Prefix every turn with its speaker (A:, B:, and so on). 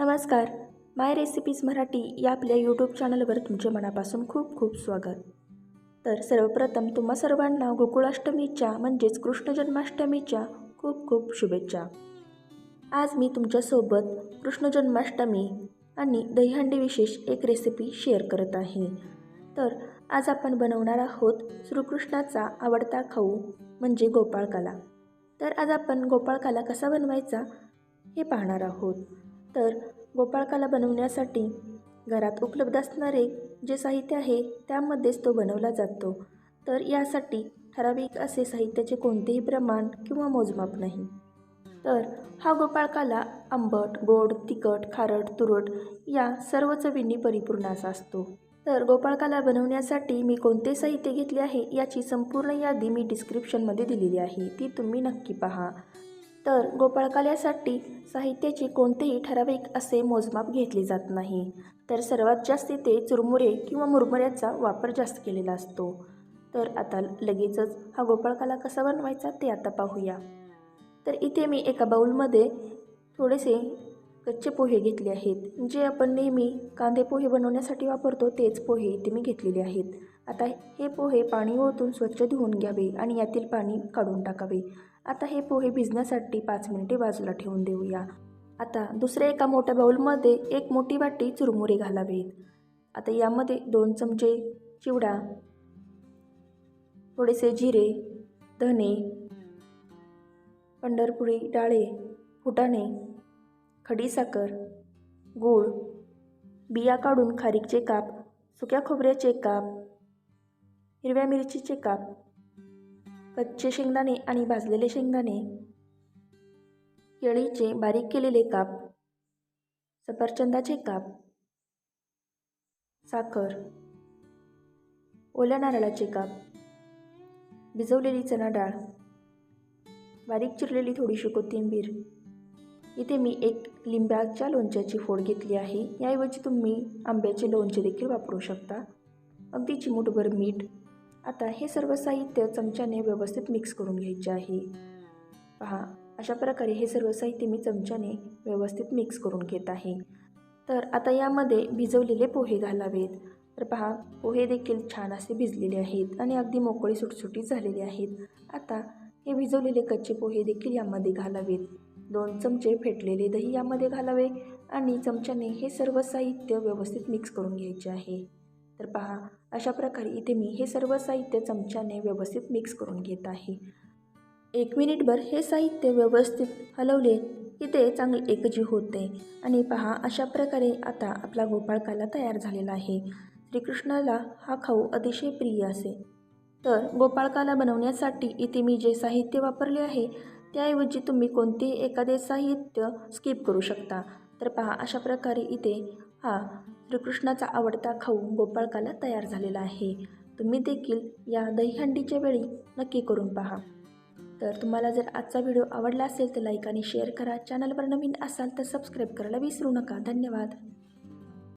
A: नमस्कार. माय रेसिपीज मराठी या आपल्या यूट्यूब चॅनलवर तुमचे मनापासून खूप खूप स्वागत. तर सर्वप्रथम तुम्हा सर्वांना गोकुळाष्टमीच्या म्हणजेच कृष्ण जन्माष्टमीच्या खूप खूप शुभेच्छा. आज मी तुमच्यासोबत कृष्ण जन्माष्टमी आणि दहीहंडी विशेष एक रेसिपी शेअर करत आहे. तर आज आपण बनवणार आहोत श्रीकृष्णाचा आवडता खाऊ म्हणजे गोपाळकाला. तर आज आपण गोपाळकाला कसा बनवायचा हे पाहणार आहोत. तर गोपाळकाला बनवण्यासाठी घरात उपलब्ध असणारे जे साहित्य आहे त्यामध्येच तो बनवला जातो. तर यासाठी ठराविक असे साहित्याचे कोणतेही प्रमाण किंवा मोजमाप नाही. तर हा गोपाळकाला आंबट गोड तिखट खारट तुरट या सर्व चवींनी परिपूर्ण असा असतो. तर गोपाळकाला बनवण्यासाठी मी कोणते साहित्य घेतले आहे याची संपूर्ण यादी मी डिस्क्रिप्शनमध्ये दिलेली आहे. ती तुम्ही नक्की पहा. तर गोपाळकाल्यासाठी साहित्याची कोणतेही ठराविक असे मोजमाप घेतले जात नाही. तर सर्वात जास्त ते चुरमुरे किंवा मुरमुऱ्याचा वापर जास्त केलेला असतो. तर आता लगेचच हा गोपाळकाला कसा बनवायचा ते आता पाहूया. तर इथे मी एका बाऊलमध्ये थोडेसे कच्चे पोहे घेतले आहेत. जे आपण नेहमी कांदे पोहे बनवण्यासाठी वापरतो तेच पोहे इथे मी घेतलेले आहेत. आता हे पोहे पाणी ओतून स्वच्छ धुवून घ्यावे आणि यातील पाणी काढून टाकावे. आता हे पोहे भिजण्यासाठी पाच मिनिटे बाजूला ठेवून देऊया. आता दुसऱ्या एका मोठ्या बाऊलमध्ये एक मोठी वाटी चुरमुरे घालावीत. आता यामध्ये दोन चमचे चिवडा थोडेसे जिरे धने पंढरपुरी डाळे फुटाणे खडीसाखर गूळ बिया काढून खारीकचे काप सुक्या खोबऱ्याचे काप हिरव्या मिरचीचे काप कच्चे शेंगदाणे आणि भाजलेले शेंगदाणे. केळीचे बारीक केलेले काप. सफरचंदाचे काप. साखर. ओल्या नारळाचे काप. भिजवलेली चणा डाळ. बारीक चिरलेली थोडीशी कोथिंबीर. इथे मी एक लिंबाच्या लोणच्याची फोड घेतली आहे. याऐवजी तुम्ही आंब्याचे लोणचे देखील वापरू शकता. अगदी चिमूटभर मीठ आता हे सर्व साहित्य चमच्याने व्यवस्थित मिक्स करून घ्यायचे आहे. पहा अशा प्रकारे हे सर्व साहित्य मी चमच्याने व्यवस्थित मिक्स करून घेत आहे. तर आता यामध्ये भिजवलेले पोहे घालावेत. तर पहा पोहे देखील छान असे भिजलेले आहेत आणि अगदी मोकळी सुटसुटी झालेले आहेत. आता हे भिजवलेले कच्चे पोहे देखील यामध्ये घालावेत. दोन चमचे फेटलेले दही यामध्ये घालावे आणि चमच्याने हे सर्व साहित्य व्यवस्थित मिक्स करून घ्यायचे आहे. तर पहा अशा प्रकारे इथे मी हे सर्व साहित्य चमच्याने व्यवस्थित मिक्स करून घेत आहे. एक मिनिटभर हे साहित्य व्यवस्थित हलवले की ते चांगले एकजीव होते. आणि पहा अशा प्रकारे आता आपला गोपाळकाला तयार झालेला आहे. श्रीकृष्णाला हा खाऊ अतिशय प्रिय असे. तर गोपाळकाला बनवण्यासाठी इथे मी जे साहित्य वापरले आहे त्याऐवजी तुम्ही कोणतेही एखादे साहित्य स्किप करू शकता. तर पहा अशा प्रकारे इथे हा श्रीकृष्णाचा आवडता खाऊ गोपाळकाला तयार झालेला आहे. तुम्ही देखील या दहीहंडीच्या वेळी नक्की करून पहा. तर तुम्हाला जर आजचा व्हिडिओ आवडला असेल तर लाईक आणि शेअर करा. चॅनलवर नवीन असाल तर सबस्क्राईब करायला विसरू नका. धन्यवाद.